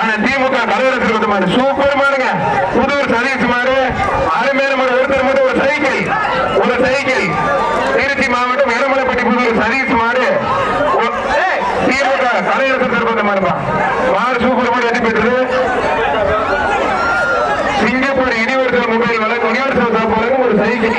ஆனா திமுக கலவரத்தில் வந்து மாடு. சூப்பர் மாடுங்க. புதூர் சதீஷ் மாடு. அருமையான மாடு. ஒருத்தர் மட்டும் ஒரு சைக்கிள். ஒரு சைக்கிள். திருச்சி மாவட்டம் எரமலைப்பட்டி புதூர் சதீஷ் மாடு. திமுக கலையரசு வந்த மாடுப்பா. மாடு சூப்பர் மாடு வெற்றி பெற்றது. சிங்கப்பூர் யூனிவர்சல் மொபைல் வழங்கும். யூனிவர்சல் ஷாப் ஒரு சைக்கிள்.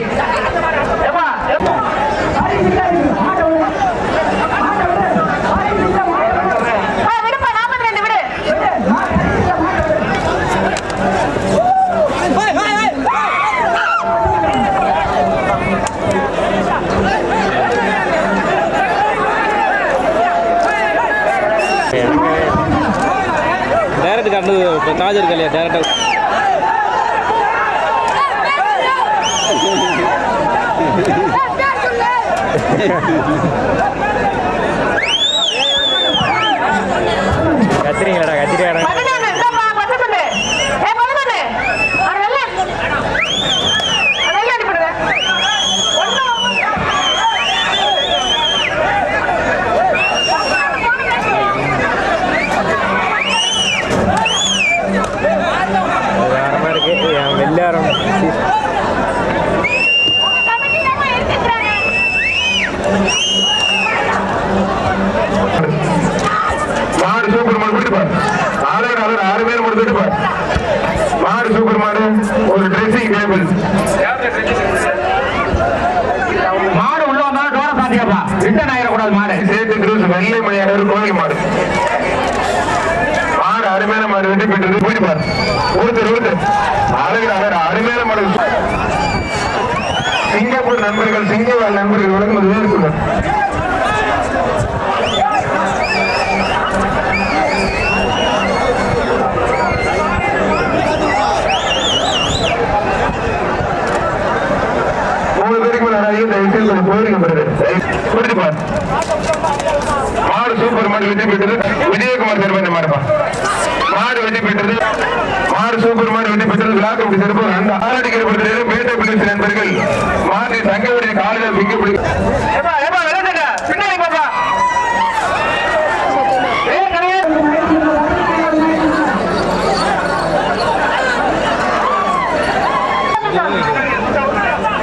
டேரக்ட் காட்டு இப்போ காஜ் இருக்கு இல்லையா டேரக்டாக கத்திரிங்களாடா கத்திரியாடா மாடு சூப்பர் மாடு போயிட்டு பாரு. ஆளோட ஆளோட ஆறு பேர் மட்டும் போயிட்டு பாரு. மாடு சூப்பர் மாடு ஒரு ட்ரெஸ்ஸிங் டேபிள் மாடு உள்ள வந்தாலும் டோர சாத்தியாப்பா ரிட்டர்ன் ஆயிடக்கூடாது மாடு. சேர்த்து கிரூஸ் வெள்ளை மணியாளர் கோவில் மாடு. மாடு அருமையான மாடு வெற்றி பெற்றது. போயிட்டு பாரு. ஒருத்தர் ஒருத்தர். ஆளுகிற ஆளோட அருமையான மாடு. சிங்கப்பூர் நண்பர்கள் சிங்கவால் நண்பர்கள் வழங்கும் வேறுக்குள்ளர் செய்து கொஞ்சம் மாடு சூப்பர் மாடு வெற்றி பெற்றது. விஜயகுமார் சிறப்பு மாடுப்பா. மாடு வெற்றி பெற்றது. மாடு சூப்பர் மாடு வெற்றி பெற்றது. விழா கமிட்டி சிறப்பு அந்த ஆரடிக்கிற பொறுத்தவரை பேட்டை பிடிச்ச நண்பர்கள் மாற்றி தங்கவுடைய காலையில் பிங்க பிடி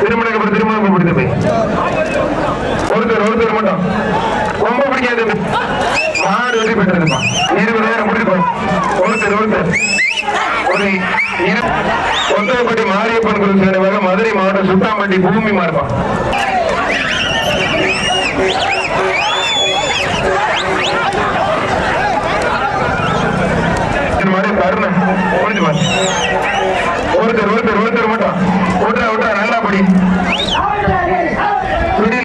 திருமணம் திருமணம் முடிந்த போய் ஒருத்தர் ரொம்ப பிடிக்காது. மாடு வெற்றி பெற்றதுப்பா? இருபதாயிரம் முடிப்போம் ஒருத்தர் ஒருத்தர். ஒரு இரு மாரியப்பன் கோயில் சேர்ந்தவங்க மதுரை மாவட்டம் சுத்தாம்பட்டி பூமி மாறுப்பா இந்த ஒருத்தர் ஒருத்தர் ஒருத்தர் மட்டும். விட்டா விட்டா நல்லா படி.